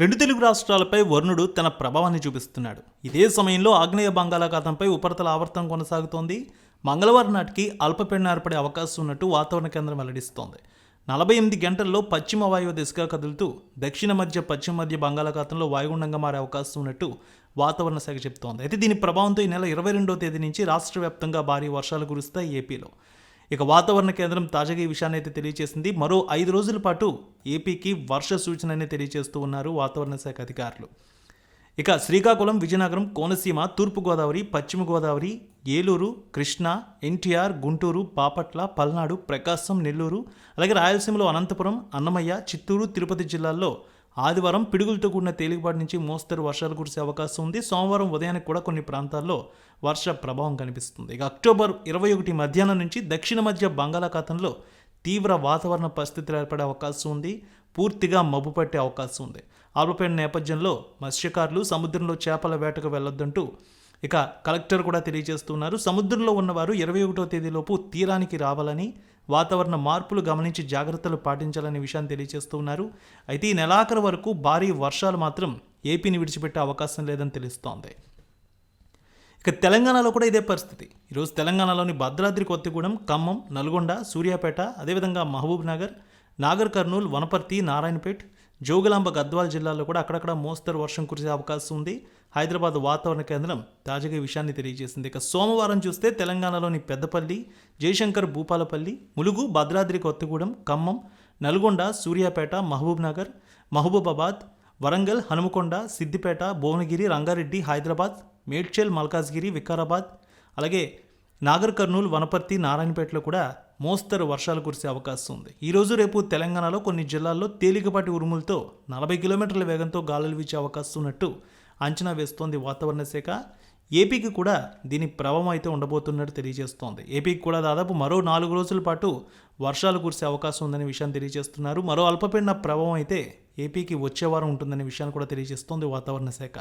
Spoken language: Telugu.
రెండు తెలుగు రాష్ట్రాలపై వరుణుడు తన ప్రభావాన్ని చూపిస్తున్నాడు. ఇదే సమయంలో ఆగ్నేయ బంగాళాఖాతంపై ఉపరితల ఆవర్తనం కొనసాగుతోంది. మంగళవారం నాటికి అల్పపీడనం ఏర్పడే అవకాశం ఉన్నట్టు వాతావరణ కేంద్రం వెల్లడిస్తోంది. నలభై ఎనిమిది గంటల్లో పశ్చిమ వాయువు దిశగా కదులుతూ దక్షిణ మధ్య పశ్చిమ మధ్య బంగాళాఖాతంలో వాయుగుండంగా మారే అవకాశం ఉన్నట్టు వాతావరణ శాఖ చెబుతోంది అయితే దీని ప్రభావంతో ఈ నెల ఇరవై రెండో తేదీ నుంచి రాష్ట్ర వ్యాప్తంగా భారీ వర్షాలు కురుస్తాయి ఏపీలో. ఇక వాతావరణ కేంద్రం తాజాగా ఈ విషయాన్ని అయితే తెలియజేసింది. మరో ఐదు రోజుల పాటు ఏపీకి వర్ష సూచనని తెలియజేస్తూ ఉన్నారు వాతావరణ శాఖ అధికారులు. ఇక శ్రీకాకుళం విజయనగరం కోనసీమ తూర్పుగోదావరి పశ్చిమ గోదావరి ఏలూరు కృష్ణా ఎన్టీఆర్ గుంటూరు బాపట్ల పల్నాడు ప్రకాశం నెల్లూరు అలాగే రాయలసీమలో అనంతపురం అన్నమయ్య చిత్తూరు తిరుపతి జిల్లాల్లో ఆదివారం పిడుగులతో కూడిన తేలికపాటి నుంచి మోస్తరు వర్షాలు కురిసే అవకాశం ఉంది. సోమవారం ఉదయానికి కూడా కొన్ని ప్రాంతాల్లో వర్ష ప్రభావం కనిపిస్తుంది. ఇక అక్టోబర్ ఇరవై ఒకటి మధ్యాహ్నం నుంచి దక్షిణ మధ్య బంగాళాఖాతంలో తీవ్ర వాతావరణ పరిస్థితులు ఏర్పడే అవకాశం ఉంది. పూర్తిగా మబ్బు పట్టే అవకాశం ఉంది. ఆల్పపీడన నేపథ్యంలో మత్స్యకారులు సముద్రంలో చేపల వేటకు వెళ్ళొద్దంటూ ఇక కలెక్టర్ కూడా తెలియజేస్తున్నారు సముద్రంలో ఉన్నవారు ఇరవై ఒకటో తేదీలోపు తీరానికి రావాలని వాతావరణ మార్పులు గమనించి జాగ్రత్తలు పాటించాలనే విషయాన్ని తెలియజేస్తున్నారు. అయితే ఈ నెలాఖరు వరకు భారీ వర్షాలు మాత్రం ఏపీని విడిచిపెట్టే అవకాశం లేదని తెలుస్తోంది. ఇక తెలంగాణలో కూడా ఇదే పరిస్థితి. ఈరోజు తెలంగాణలోని భద్రాద్రి కొత్తగూడెం ఖమ్మం నల్గొండ సూర్యాపేట అదేవిధంగా మహబూబ్ నగర్ నాగర్ కర్నూలు వనపర్తి నారాయణపేట్ జోగులాంబ గద్వాల జిల్లాలో కూడా అక్కడక్కడ మోస్తరు వర్షం కురిసే అవకాశం ఉంది. హైదరాబాద్ వాతావరణ కేంద్రం తాజాగా ఈ విషయాన్ని తెలియజేసింది. ఇక సోమవారం చూస్తే తెలంగాణలోని పెద్దపల్లి జయశంకర్ భూపాలపల్లి ములుగు భద్రాద్రి కొత్తగూడెం ఖమ్మం నల్గొండ సూర్యాపేట మహబూబ్ నగర్ మహబూబాబాద్ వరంగల్ హనుమకొండ సిద్దిపేట భువనగిరి రంగారెడ్డి హైదరాబాద్ మేడ్చల్ మల్కాజ్గిరి వికారాబాద్ అలాగే నాగర్ కర్నూలు వనపర్తి నారాయణపేటలో కూడా మోస్తరు వర్షాలు కురిసే అవకాశం ఉంది. ఈరోజు రేపు తెలంగాణలో కొన్ని జిల్లాల్లో తేలికపాటి ఉరుములతో నలభై కిలోమీటర్ల వేగంతో గాలులు వీచే అవకాశం ఉన్నట్టు అంచనా వేస్తోంది వాతావరణ శాఖ. ఏపీకి కూడా దీని ప్రభావం అయితే ఉండబోతున్నట్టు తెలియజేస్తోంది. ఏపీకి కూడా దాదాపు మరో నాలుగు రోజుల పాటు వర్షాలు కురిసే అవకాశం ఉందనే విషయాన్ని తెలియజేస్తున్నారు. మరో అల్పపీడన ప్రభావం అయితే ఏపీకి వచ్చే వారం ఉంటుందనే విషయాన్ని కూడా తెలియజేస్తోంది వాతావరణ శాఖ.